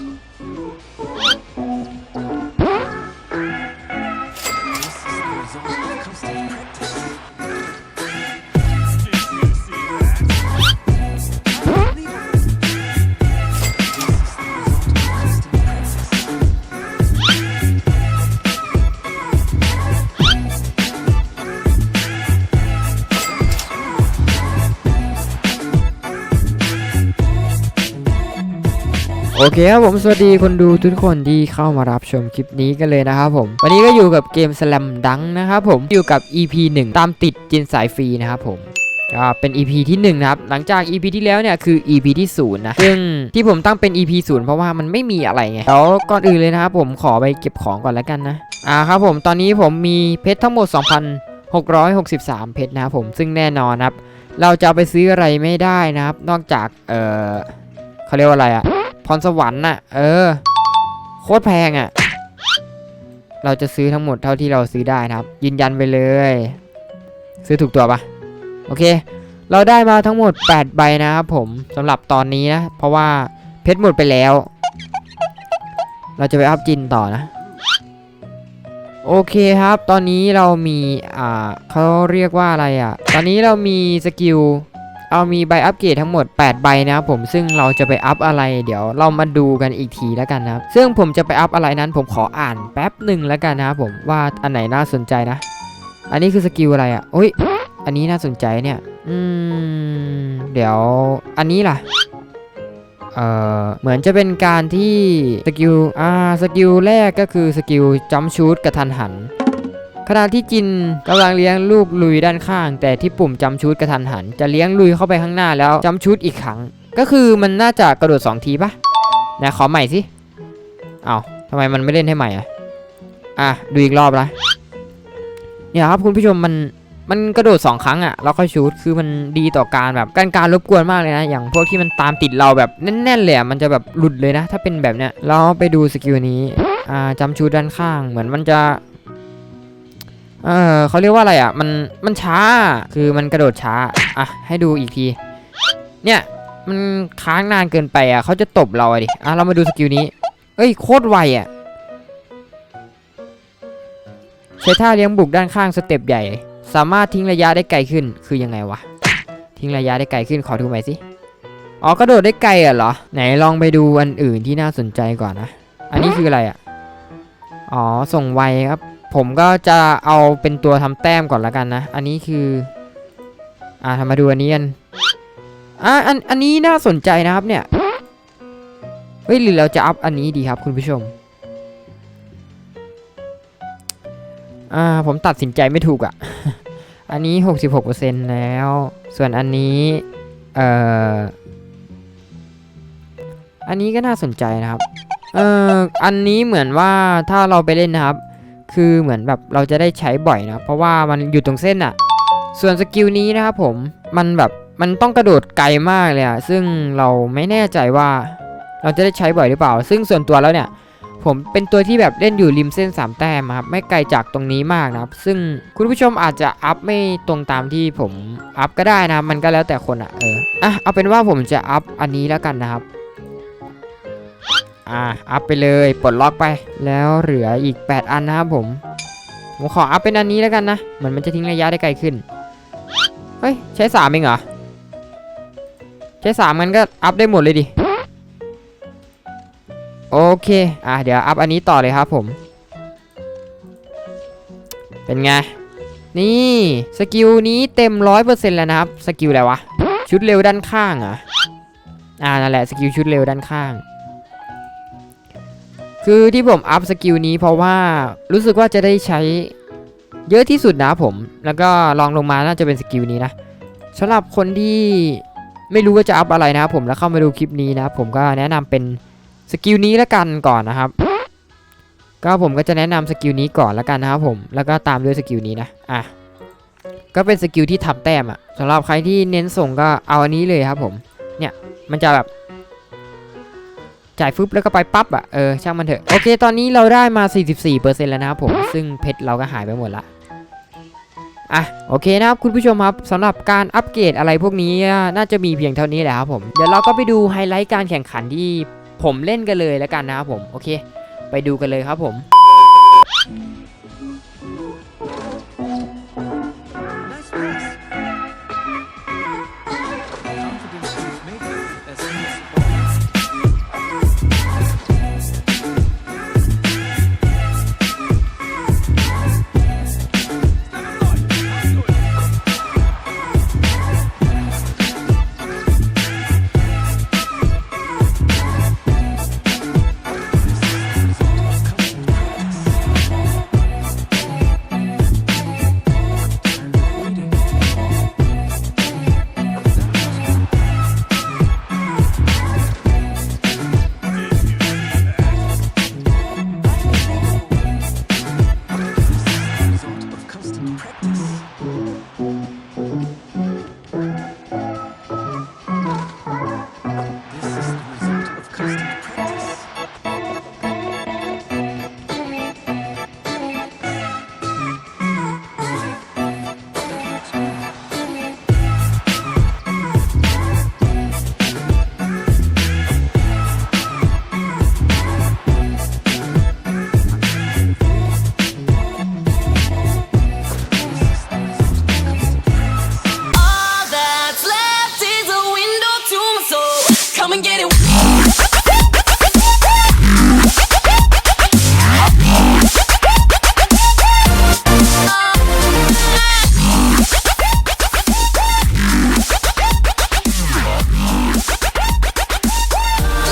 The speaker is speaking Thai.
はい。 โอเคครับผมสวัสดีคนดูทุกคนที่เข้ามารับชมคลิปนี้กันเลยนะครับผมวันนี้ก็อยู่กับเกม Slam Dunk นะครับผมอยู่กับ EP 1 ตามติดจินสายฟรีนะครับผมก็เป็น EP ที่1นะครับหลังจาก EP ที่แล้วเนี่ยคือ EP ที่0นะซึ่งที่ผมตั้งเป็น EP 0เพราะว่ามันไม่มีอะไรไงแล้วก่อนอื่นเลยนะครับผมขอไปเก็บของก่อนแล้วกันนะอ่าครับผมตอนนี้ผมมีเพชรทั้งหมด 2,663 เพชรนะครับผมซึ่งแน่นอนครับเราจะไปซื้ออะไรไม่ได้นะครับ นอกจากเออเขาเรียกว่าอะไรอะ รสวรรค์น่ะ เออ โคตรแพงอะเราจะซื้อทั้งหมดเท่าที่เราซื้อได้นะครับ ยืนยันไปเลย ซื้อถูกตัวปะโอเค เราได้มาทั้งหมด 8 ใบนะครับผมสำหรับตอนนี้นะ เพราะว่าเพชรหมดไปแล้ว เราจะไปอัพจินต่อนะ โอเคครับ ตอนนี้เรามี อ่าเขาเรียกว่าอะไรอะ ตอนนี้เรามีสกิล เอามีใบอัปเกรดทั้งหมด 8 ใบนะครับผมซึ่งเราจะไปอัพอะไร เดี๋ยวเรามาดูกันอีกทีแล้วกันนะครับซึ่งผมจะไปอัพอะไรนั้นผมขออ่านแป๊บหนึ่งแล้วกันนะครับผมว่าอันไหนน่าสนใจนะ อันนี้คือสกิลอะไรอะโอ้ยอันนี้น่าสนใจเนี่ย อืม เดี๋ยวอันนี้ล่ะเอ่อเหมือนจะเป็นการที่สกิลอ่าสกิลแรกก็คือสกิลจัมชูดกระทันหัน ขณะที่จินกำลังเลี้ยงลูกลุยด้านข้าง แต่ที่ปุ่มจัมชูดกระทันหัน จะเลี้ยงลุยเข้าไปข้างหน้าแล้วจัมชูดอีกครั้ง ก็คือมันน่าจะกระโดด 2 ทีปะไหนขอใหม่สิเอาวทำไมมันไม่เล่นให้ใหม่อะอะดูอีกรอบละเนี่ยครับคุณผู้ชมมันมันกระโดด 2 ครั้งอะ่ะแล้วค่อยชูดคือมันดีต่อการแบบการการรบกวนมากเลยนะ อย่างพวกที่มันตามติดเราแบบแน่นๆเลยอะมันจะแบบหลุดเลยนะ ถ้าเป็นแบบเนี้ยเราไปดูสกิลนี้อ่าจำชูดด้านข้าง เหมือนมันจะ เออเขาเรียกว่าอะไรอะ่ะ มันมันช้าคือมันกระโดดช้า อะ ให้ดูอีกที เนี่ยมันค้างนานเกินไปอะ่ะเขาจะตบเราอะดิอะเรามาดูสกิลนี้ เอ้ยโคตรไวอะ่ะใช้ท่าเลี้ยงบุกด้านข้างสเต็ปใหญ่ สามารถทิ้งระยะได้ไกลขึ้นคือยังไงวะทิ้งระยะได้ไกลขึ้นขอดูใหม่สิอ๋อกระโดดได้ไกลอะเหรอ ไหนลองไปดูอันอื่นที่น่าสนใจก่อนนะ อันนี้คืออะไรอะ อ๋อ ส่งไวครับ ผมก็จะเอาเป็นตัวทำแต้มก่อนละกันนะ อันนี้คือ อ่าทำมาดูอันนี้กันอ่าอันอันนี้น่าสนใจนะครับเนี่ยเฮ้ยหรือเราจะอัพอันนี้ดีครับคุณผู้ชมอ่าผมตัดสินใจไม่ถูกอะ่ะ อันนี้ 66%แล้ว ส่วนอันนี้ เอ่อ อันนี้ก็น่าสนใจนะครับ เอ่อ อันนี้เหมือนว่าถ้าเราไปเล่นนะครับ คือเหมือนแบบเราจะได้ใช้บ่อยนะเพราะว่ามันอยู่ตรงเส้นอะ่ะส่วนสกิลนี้นะครับผมมันแบบมันต้องกระโดดไกลมากเลยอะ่ะซึ่งเราไม่แน่ใจว่าเราจะได้ใช้บ่อยหรือเปล่า ซึ่งส่วนตัวแล้วเนี่ย ผมเป็นตัวที่แบบเล่นอยู่ริมเส้น 3 แต้มครับ ไม่ไกลจากตรงนี้มากนะครับ ซึ่งคุณผู้ชมอาจจะอัพไม่ตรงตามที่ผมอัพก็ได้นะ มันก็แล้วแต่คนอะเออ อะ เอาเป็นว่าผมจะอัพอันนี้แล้วกันนะครับ อะอัพไปเลยปลดล็อกไป แล้วเหลืออีก 8 อันนะครับผมผมขออัพเป็นอันนี้แล้วกันนะเหมือนมันจะทิ้งระยะได้ไกลขึ้นเฮ้ยใช้สามเองเหรอใช้สามมันก็อัพได้หมดเลยดิโอเคอะเดี๋ยวอัพอันนี้ต่อเลยครับผม เป็นไงนี่สกิลนี้เต็มร้อยเปอร์เซ็นต์แล้วนะครับสกิลอะไรวะชุดเร็วด้านข้างอะอ่านั่นแหละสกิลชุดเร็วด้านข้าง คือที่ผมอัพสกิลนี้เพราะว่ารู้สึกว่าจะได้ใช้เยอะที่สุดนะผม แล้วก็ลองลงมาน่าจะเป็นสกิลนี้นะสำหรับคนที่ไม่รู้ว่าจะอัพอะไรนะครับผมแล้วเข้ามาดูคลิปนี้นะผมก็แนะนำเป็นสกิลนี้แล้วกันก่อนนะครับ ก็ผมก็จะแนะนำสกิลนี้ก่อนแล้วกันนะครับผมแล้วก็ตามด้วยสกิลนี้นะอะก็เป็นสกิลที่ทำแต้มอะสำหรับใครที่เน้นส่งก็เอาอันนี้เลยครับผมเนี่ยมันจะแบบ จ่ายฟึบแล้วก็ไปปั๊บอะเออช่างมันเถอะโอเค ตอนนี้เราได้มา 44%แล้วนะครับผมซึ่งเพชรเราก็หายไปหมดละอะโอเคนะครับคุณผู้ชมครับสำหรับการอัปเกรดอะไรพวกนี้น่าจะมีเพียงเท่านี้แหละครับผมเดี๋ยวเราก็ไปดูไฮไลท์การแข่งขันที่ผมเล่นกันเลยแล้วกันนะครับผมโอเค ไปดูกันเลยครับผม